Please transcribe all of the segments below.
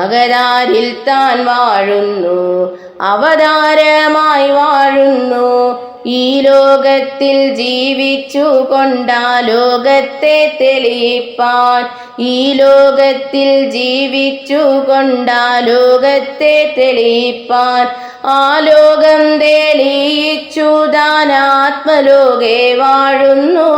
അകതാരിൽ താൻ വാഴുന്നു അവതാരമായി വാഴുന്നു. ഈ ലോകത്തിൽ ജീവിച്ചു കൊണ്ടാ ലോകത്തെ തെളിയിപ്പാൻ ഈ ലോകത്തിൽ ജീവിച്ചു കൊണ്ടാ ലോകത്തെ തെളിയിപ്പാൻ. ആ ലോകം തെളിയിച്ചു താൻ ആത്മലോകെ വാഴുന്നു.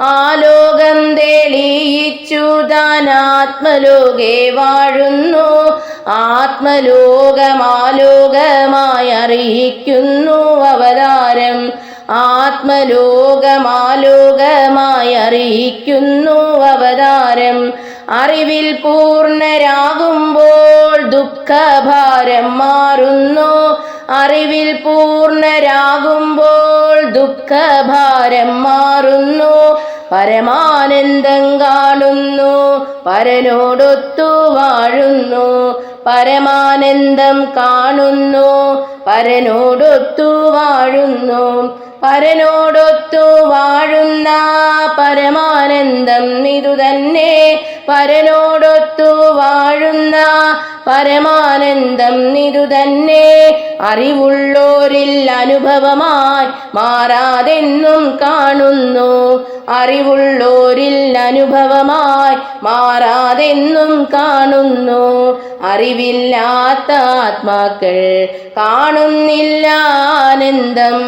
ആ ലോകം തെളിയിച്ചു താൻ ആത്മലോകെ വാഴുന്നു ആത്മലോകമാലോകമായി അറിയിക്കുന്നു അവതാരം. ആത്മലോകമാലോകമായി അറിയിക്കുന്നു അവതാരം. അറിവിൽ പൂർണരാകുമ്പോൾ ദുഃഖഭാരം മാറുന്നു. അറിവിൽ പൂർണരാകുമ്പോൾ ദുഃഖഭാരം മാറുന്നു. പരമാനന്ദം കാണുന്നു പരനോടൊത്തു വാഴുന്നു പരമാനന്ദം കാണുന്നു പരനോടൊത്തു വാഴുന്നു പരനോടൊത്തു വാഴുന്ന പരമാനന്ദം ഇതു തന്നെ പരനോടൊത്തു വാഴുന്ന പരമാനന്ദം നിരുതന്നെ. തന്നെ അറിവുള്ളോരിൽ അനുഭവമായി മാറാതെന്നും കാണുന്നു. അറിവുള്ളോരിൽ അനുഭവമായി മാറാതെന്നും കാണുന്നു. അറിവില്ലാത്ത ആത്മാക്കൾ കാണുന്നില്ല. ആനന്ദം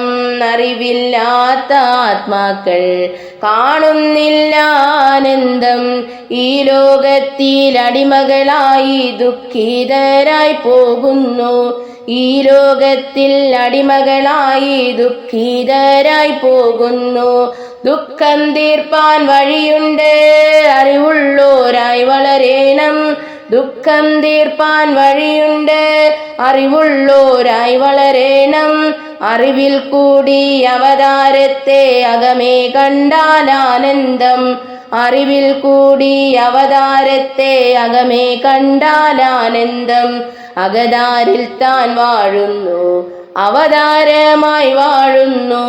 അറിവില്ലാത്ത ആത്മാക്കൾ കാണുന്നില്ല ആനന്ദം ഈ ലോകത്തിൽ അടിമകളായി ദുഃഖിതരായി പോകുന്നു. ഈ ലോകത്തിൽ അടിമകളായി ദുഃഖിതരായി പോകുന്നു. ദുഃഖം തീർപ്പാൻ വഴിയുണ്ട്. അറിവുള്ളോരായി വളരേണം. ദുഃഖം തീർപ്പാൻ വഴിയുണ്ട്. അറിവുള്ളോരായി വളരേണം. അറിവിൽ കൂടി അവതാരത്തെ അകമേ കണ്ടാൽ ആനന്ദം. അറിവിൽ കൂടി അവതാരത്തെ അകമേ കണ്ടാൽ ആനന്ദം. അകതാരിൽ താൻ വാഴുന്നു അവതാരമായി വാഴുന്നു.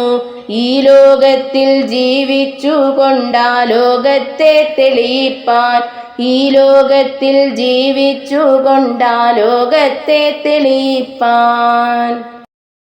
ഈ ലോകത്തിൽ ജീവിച്ചു കൊണ്ടാ ലോകത്തെ തെളിയിപ്പാൻ ഈ ലോകത്തിൽ ജീവിച്ചു കൊണ്ടാ ലോകത്തെ തെളിയിപ്പാൻ.